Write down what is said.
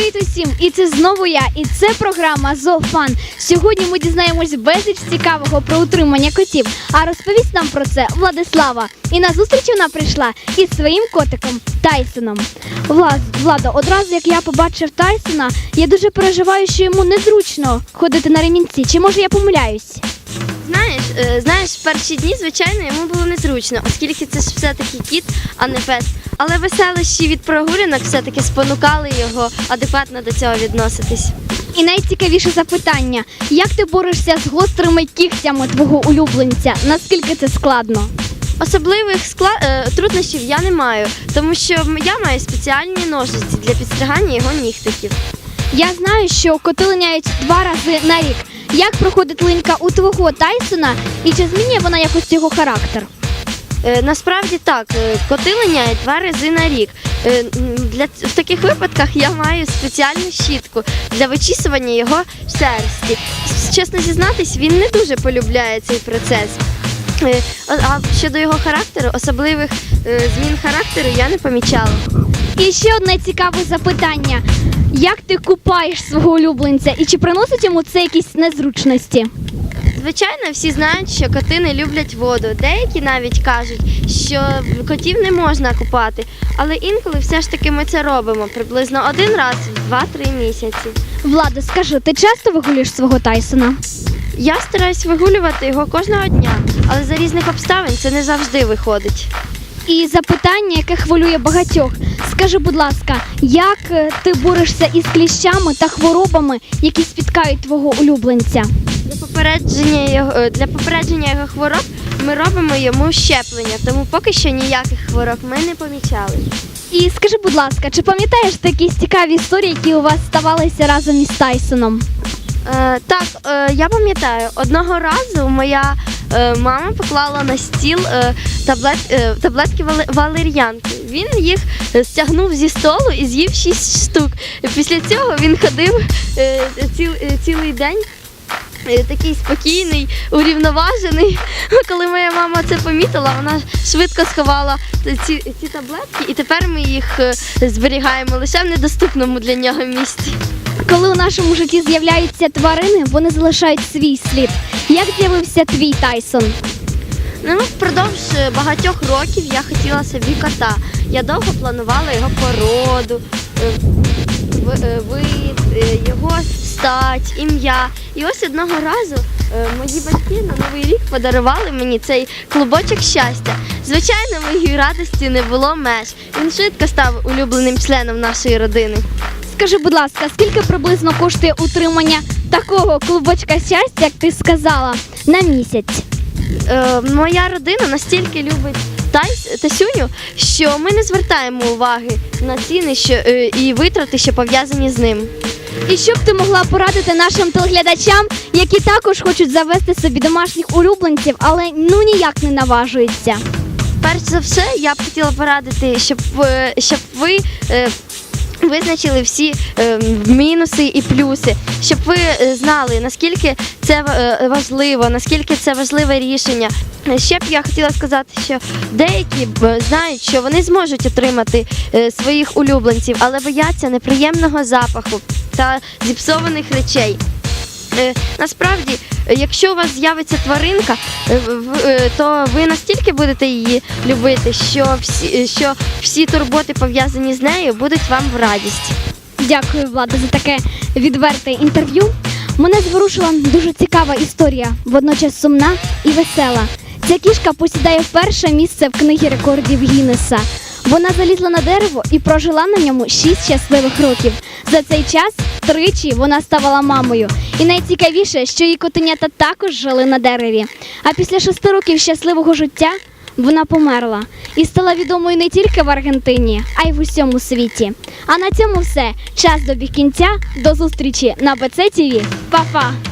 Привіт усім! І це знову я. І це програма Зоофан. Сьогодні ми дізнаємось безліч цікавого про утримання котів. А розповість нам про це Владислава. І на зустріч вона прийшла із своїм котиком Тайсоном. Влад, Влада, одразу як я побачив Тайсона, я дуже переживаю, що йому незручно ходити на ремінці. Чи може я помиляюсь? Знаєш, е, знаєш, перші дні, звичайно, йому було незручно, оскільки це ж все-таки кіт, а не пес. Але веселощі від прогулянок все-таки спонукали його адекватно до цього відноситись. І найцікавіше запитання: як ти борешся з гострими кігтями твого улюбленця? Наскільки це складно? Особливих скла... е, труднощів я не маю, тому що я маю спеціальні ножиці для підстригання його нігтиків. Я знаю, що коти линяють два рази на рік. Як проходить линька у твого Тайсона і чи змінює вона якось його характер? Е, насправді так, е, коти линяють два рази на рік. Е, м, Для ц- в таких випадках я маю спеціальну щітку для вичісування його шерсті. С- Чесно зізнатись, він не дуже полюбляє цей процес. Е, А а щодо його характеру, особливих е, змін характеру я не помічала. І ще одне цікаве запитання: як ти купаєш свого улюбленця і чи приносить йому це якісь незручності? Звичайно, всі знають, що коти не люблять воду. Деякі навіть кажуть, що котів не можна купати. Але інколи все ж таки ми це робимо приблизно один раз в 2-3 місяці. Влада, скажи, ти часто вигулюєш свого Тайсона? Я стараюсь вигулювати його кожного дня, але за різних обставин це не завжди виходить. І запитання, яке хвилює багатьох. Скажи, будь ласка, як е, ти борешся із кліщами та хворобами, які спіткають твого улюбленця? Для попередження його е, для попередження його хвороб ми робимо йому щеплення, тому поки що ніяких хвороб ми не помічали. І скажи, будь ласка, чи пам'ятаєш якісь цікаві історії, які у вас ставалися разом із Тайсоном? Е, так, е, я пам'ятаю, одного разу моя мама поклала на стіл е, таблет, е, таблетки валер'янки. Він їх е, стягнув зі столу і з'їв шість штук. Після цього він ходив е, ціл, е, цілий день. е, Такий спокійний, урівноважений. Коли моя мама це помітила, вона швидко сховала ці, ці таблетки, і тепер ми їх е, зберігаємо лише в недоступному для нього місці. Коли у нашому житті з'являються тварини, вони залишають свій слід. Як з'явився твій Тайсон? Ну, впродовж е, багатьох років я хотіла собі кота. Я довго планувала його породу, е, е, вид, його стать, ім'я. І ось одного разу мої батьки на новий рік подарували мені цей клубочок щастя. Звичайно, моїй радості не було меж. Він швидко став улюбленим членом нашої родини. Скажи, будь ласка, скільки приблизно коштує утримання такого клубочка щастя, як ти сказала, на місяць? Е, моя родина настільки любить Тайс Тасюню, що ми не звертаємо уваги на ціни що, е, і витрати, що пов'язані з ним. І що б ти могла порадити нашим телеглядачам, які також хочуть завести собі домашніх улюбленців, але ну ніяк не наважуються? Перш за все, я б хотіла порадити, щоб, е, щоб ви. е, Визначили всі е, мінуси і плюси, щоб ви е, знали, наскільки це е, важливо, наскільки це важливе рішення. Ще б я хотіла сказати, що деякі знають, що вони зможуть отримати своїх улюбленців, але бояться неприємного запаху та зіпсованих речей. Е, Насправді, якщо у вас з'явиться тваринка, е, е, то ви настільки будете її любити, що всі, що всі турботи пов'язані з нею будуть вам в радість. Дякую, Влада, за таке відверте інтерв'ю. Мене зворушила дуже цікава історія, водночас сумна і весела. Ця кішка посідає перше місце в книгі рекордів Гіннеса. Вона залізла на дерево і прожила на ньому 6 щасливих років. За цей час тричі вона ставала мамою. І найцікавіше, що її котенята також жили на дереві. А після шести років щасливого життя вона померла і стала відомою не тільки в Аргентині, а й в усьому світі. А на цьому все. Час добіг кінця. До зустрічі на БЦ ТІВІ. Па-па!